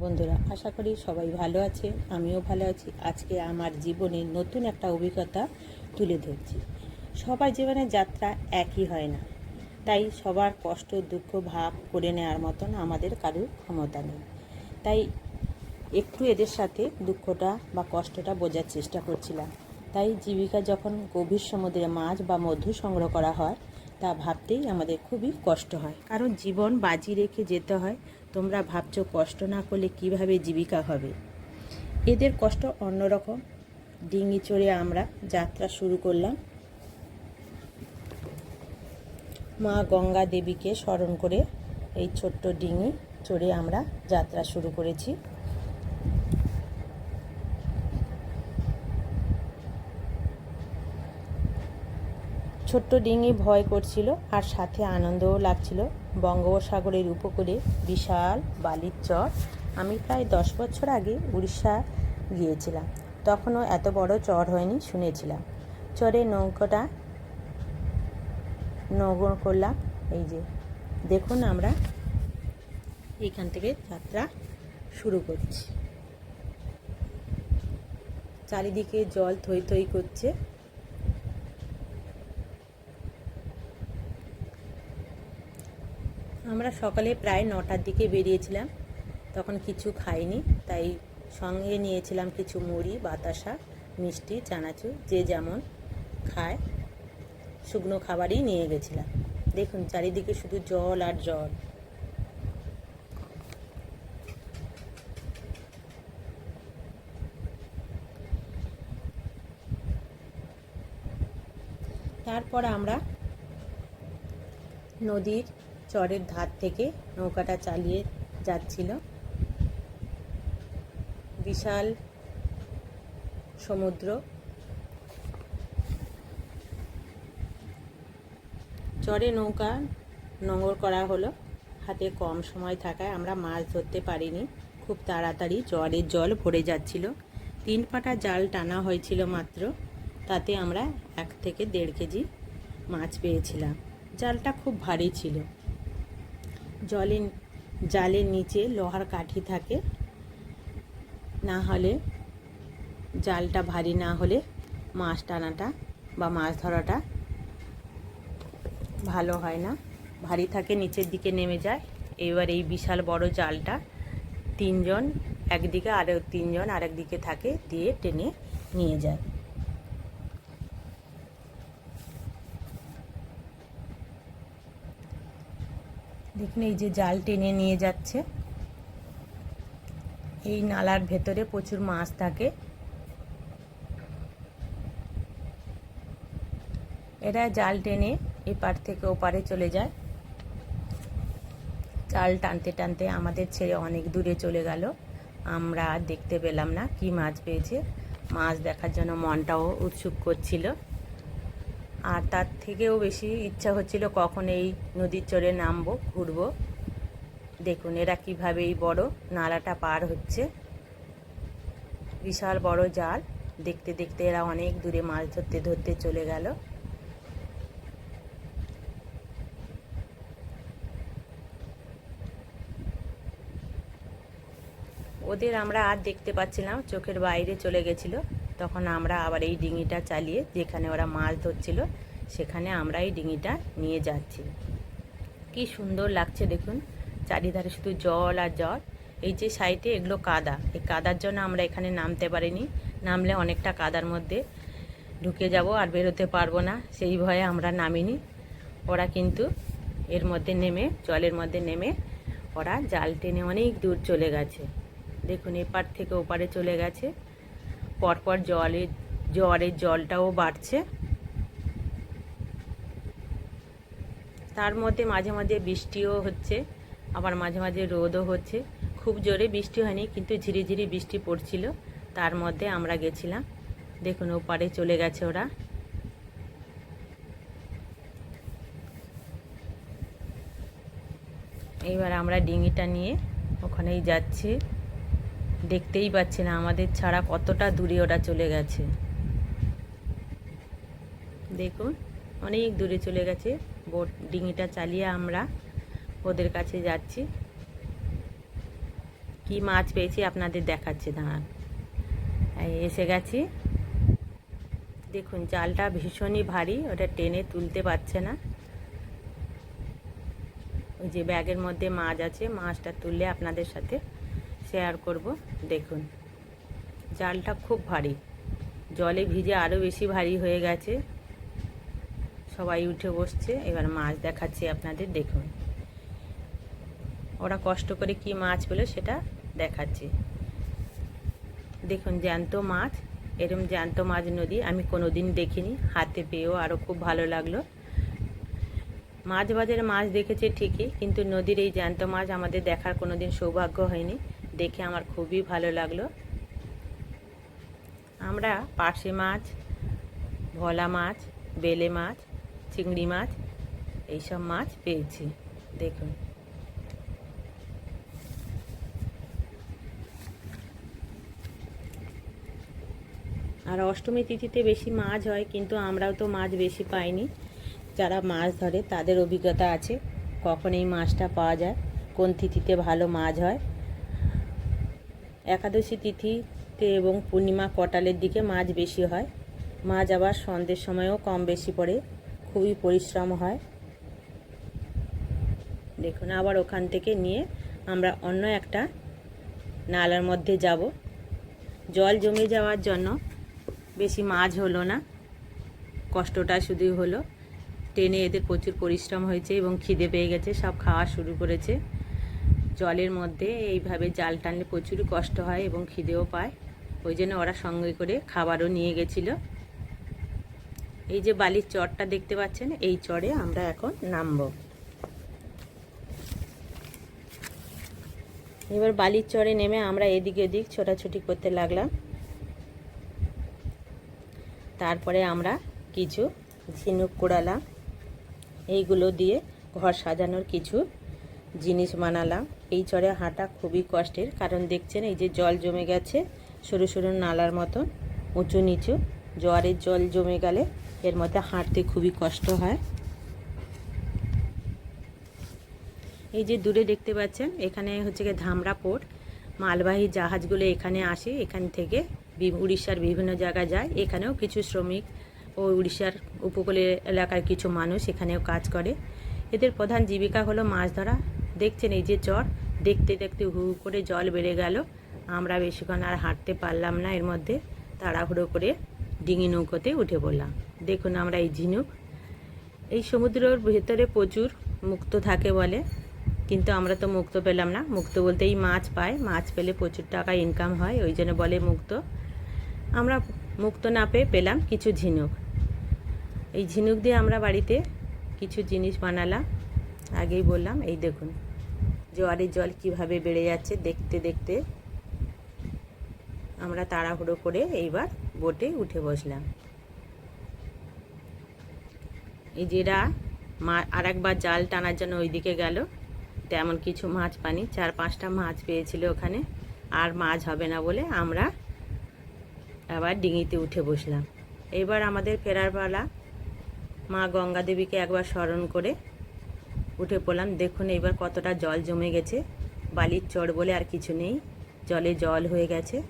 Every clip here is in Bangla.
বন্ধুরা, আশা করি সবাই ভালো আছে, আমিও ভালো আছি। আজকে আমার জীবনে নতুন একটা অভিজ্ঞতা তুলে ধরছি। সবার জীবনের যাত্রা একই হয় না। তাই সবার কষ্ট, দুঃখ, ভাব করে নেওয়ার মতন আমাদের কারুর ক্ষমতা নেই। তাই একটু এদের সাথে দুঃখটা বা কষ্টটা বোঝার চেষ্টা করছিলাম। তাই জীবিকা যখন গভীর সমুদ্রে মাছ বা মধু সংগ্রহ করা হয় তা ভাবতেই আমাদের খুবই কষ্ট হয়। কারণ জীবন বাজি রেখে যেতে হয়, তোমরা ভাবছ কষ্ট না করলে কীভাবে জীবিকা হবে? এদের কষ্ট অন্যরকম। ডিঙি চড়ে আমরা যাত্রা শুরু করলাম। মা গঙ্গা দেবীকে স্মরণ করে এই ছোট্ট ডিঙি চড়ে আমরা যাত্রা শুরু করেছি। ছোট্ট ডিঙি ভয় করছিল আর সাথে আনন্দও লাগছিল। বঙ্গোপসাগরের উপকূলে বিশাল বালির চর। আমি প্রায় দশ বছর আগে উড়িষ্যা গিয়েছিলাম। তখনও এত বড় চর হয়নি শুনেছিলাম। চরে নৌকোটা নৌকো করলাম। এই যে, দেখুন আমরা এখান থেকে যাত্রা শুরু করছি। চারিদিকে জল থই থই করছে। আমরা সকালে প্রায় নটার দিকে বেরিয়েছিলাম। তখন কিছু খাইনি, তাই সঙ্গে নিয়েছিলাম কিছু মুড়ি, বাতাসা, মিষ্টি, চানাচুর, যে যেমন খায়। শুকনো খাবারই নিয়ে গেছিলাম। দেখুন, চারিদিকে শুধু জল আর জল। তারপর আমরা নদীর চরের ধার থেকে নৌকাটা চালিয়ে যাচ্ছিল। বিশাল সমুদ্র। চরে নৌকা নোঙর করা হলো। হাতে কম সময় থাকায় আমরা মাছ ধরতে পারিনি। খুব তাড়াতাড়ি চরের জল ভরে যাচ্ছিল। তিন পাটা জাল টানা হয়েছিল মাত্র। তাতে আমরা এক থেকে দেড় কেজি মাছ পেয়েছিলাম। জালটা খুব ভারী ছিল। জলে, জালের নিচে লোহার কাঠি থাকে। না হলে জালটা ভারী না হলে মাছ টানাটা বা মাছ ধরাটা ভালো হয় না। ভারী থাকে, নিচের দিকে নেমে যায়। এবার এই বিশাল বড় জালটা তিনজন একদিকে আর তিনজন আরেক দিকে থাকে, দিয়ে টেনে নিয়ে যায়। দেখুন, এই যে জাল টেনে নিয়ে যাচ্ছে। এই নালার ভেতরে প্রচুর মাছ থাকে। এরা জাল টেনে এপার থেকে ওপারে চলে যায়। জাল টানতে টানতে আমাদের ছেড়ে অনেক দূরে চলে গেল। আমরা দেখতে পেলাম না কি মাছ পেয়েছে। মাছ দেখার জন্য মনটাও উৎসুক করছিল। আর তার থেকেও বেশি ইচ্ছা হচ্ছিল কখন এই নদীর চরে নামবো, ঘুরবো। দেখুন, এরা কীভাবে এই বড় নালাটা পার হচ্ছে। বিশাল বড় জাল। দেখতে দেখতে এরা অনেক দূরে মাছ ধরতে ধরতে চলে গেল। ওদের আমরা আর দেখতে পাচ্ছিলাম, চোখের বাইরে চলে গেছিল। তখন আমরা আবার এই ডিঙিটা চালিয়ে যেখানে ওরা মাছ ধরছিল, সেখানে আমরা এই ডিঙিটা নিয়ে যাচ্ছি। কি সুন্দর লাগছে দেখুন, চারিধারে শুধু জল আর জল এই যে সাইডে এগুলো কাদা, এই কাদার জন্য আমরা এখানে নামতে পারিনি। নামলে অনেকটা কাদার মধ্যে ঢুকে যাব আর বেরোতে পারব না, সেই ভয়ে আমরা নামিনি। ওরা কিন্তু এর মধ্যে নেমে, জলের মধ্যে নেমে ওরা জাল টেনে অনেক দূর চলে গেছে। দেখুন এপার থেকে ওপারে চলে গেছে। পরপর জলের জোয়ারের জলটাও বাড়ছে। তার মধ্যে মাঝে মাঝে বৃষ্টিও হচ্ছে, আবার মাঝে মাঝে রোদও হচ্ছে। খুব জোরে বৃষ্টি হয়নি, কিন্তু ঝিরিঝিরি বৃষ্টি পড়ছিল। তার মধ্যে আমরা গেছিলাম। দেখুন, ওপারে চলে গেছে ওরা। এইবার আমরা ডিঙিটা নিয়ে ওখানেই যাচ্ছি। দেখতেই পাচ্ছি না, আমাদের ছাড়া কতটা দূরে ওরা চলে গেছে। দেখুন, অনেক দূরে চলে গেছে, বোট ডিঙিটা চালিয়ে আমরা ওদের কাছে যাচ্ছি। কি মাছ পেয়েছি আপনাদের দেখাচ্ছি, দাঁড়ান। এসে গেছি। দেখুন, জালটা ভীষণই ভারী, ওটা টেনে তুলতে পারছে না। ওই যে ব্যাগের মধ্যে মাছ আছে, মাছটা তুললে আপনাদের সাথে শেয়ার করব, দেখুন। জালটা খুব ভারী। জলে ভিজে আরও বেশি ভারী হয়ে গেছে। সবাই উঠে বসছে, এবার মাছ দেখাচ্ছি আপনাদের, দেখুন। ওরা কষ্ট করে কি মাছ পেল সেটা দেখাচ্ছি। দেখুন, জ্যান্ত মাছ, এরম জ্যান্ত মাছ নদী আমি কোনো দিন দেখিনি, হাতে পেয়েও আরও খুব ভালো লাগল। মাছ বাজারে মাছ দেখেছে ঠিকই, কিন্তু নদীর এই জ্যান্ত মাছ আমাদের দেখার কোনো দিন সৌভাগ্য হয়নি। দেখে আমার খুবই ভালো লাগল। আমরা পার্শে মাছ, ভোলা মাছ, বেলে মাছ, চিংড়ি মাছ, এইসব মাছ পেয়েছি। দেখুন। আর অষ্টমী তিথিতে বেশি মাছ হয়, কিন্তু আমরাও তো মাছ বেশি পাইনি। যারা মাছ ধরে তাদের অভিজ্ঞতা আছে, কখন এই মাছটা পাওয়া যায়, কোন তিথিতে ভালো মাছ হয়। একাদশী তিথিতে এবং পূর্ণিমা কটালের দিকে মাছ বেশি হয়। মাছ আবার সন্ধ্যের সময়ও কম বেশি পড়ে, খুবই পরিশ্রম হয়। দেখুন, আবার ওখান থেকে নিয়ে আমরা অন্য একটা নালার মধ্যে যাব। জল জমে যাওয়ার জন্য বেশি মাছ হলো না, কষ্টটা শুধুই হলো। ট্রেনে এদের প্রচুর পরিশ্রম হয়েছে এবং খিদে পেয়ে গেছে, সব খাওয়া শুরু করেছে। জলের মধ্যে এইভাবে জাল টানলে প্রচুর কষ্ট হয় এবং খিদেও পায়। ওই জন্য ওরা সঙ্গে করে খাবারও নিয়ে গেছিল। এই যে বালির চরটা দেখতে পাচ্ছেন, এই চরে আমরা এখন নামবো। এবার বালির চরে নেমে আমরা এদিক ওদিক ছোটাছুটি করতে লাগলাম। তারপরে আমরা কিছু ঝিনুক কুড়ালাম। এইগুলো দিয়ে ঘর সাজানোর কিছু জিনিস বানালাম। এই চরে হাঁটা খুবই কষ্টের, কারণ দেখছেন এই যে জল জমে গেছে, সরু সরু নালার মতন, উঁচু নিচু। জোয়ারের জল জমে গেলে এর মধ্যে হাঁটতে খুবই কষ্ট হয়। এই যে দূরে দেখতে পাচ্ছেন, এখানে হচ্ছে গিয়ে ধামরা পোর্ট। মালবাহী জাহাজগুলো এখানে আসে, এখান থেকে উড়িষ্যার বিভিন্ন জায়গায় যায়। এখানেও কিছু শ্রমিক ও উড়িষ্যার উপকূলের এলাকার কিছু মানুষ এখানেও কাজ করে। এদের প্রধান জীবিকা হলো মাছ ধরা। দেখছেন এই যে চর, দেখতে দেখতে হু করে জল বেড়ে গেল। আমরা বেশিক্ষণ আর হাঁটতে পারলাম না, এর মধ্যে তাড়াহুড়ো করে ডিঙি নৌকোতে উঠে পড়লাম। দেখুন আমরা এই ঝিনুক। এই সমুদ্রের ভেতরে প্রচুর মুক্ত থাকে বলে, কিন্তু আমরা তো মুক্ত পেলাম না। মুক্ত বলতে এই মাছ পায়, মাছ পেলে প্রচুর টাকা ইনকাম হয়, ওই জন্য বলে মুক্ত। আমরা মুক্ত না পেয়ে পেলাম কিছু ঝিনুক। এই ঝিনুক দিয়ে আমরা বাড়িতে কিছু জিনিস বানালাম, আগেই বললাম, এই দেখুন। জোয়ারের জল কীভাবে বেড়ে যাচ্ছে দেখতে দেখতে আমরা তাড়াহুড়ো করে এইবার বোটে উঠে বসলাম। এই যেরা আর একবার জাল টানার জন্য ওইদিকে গেল। তেমন কিছু মাছ পানি, চার পাঁচটা মাছ পেয়েছিল ওখানে। আর মাছ হবে না বলে আমরা আবার ডিঙিতে উঠে বসলাম। এবার আমাদের ফেরার পালা। মা গঙ্গা দেবীকে একবার স্মরণ করে উঠে পড়লাম। দেখুন এবার কতটা জল জমে গেছে। বালির চড় বলে আর কিছু নেই। জলে জল হয়ে গেছে।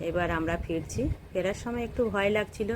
এবার আমরা ফিরছি। ফেরার সময় একটু ভয় লাগছিল।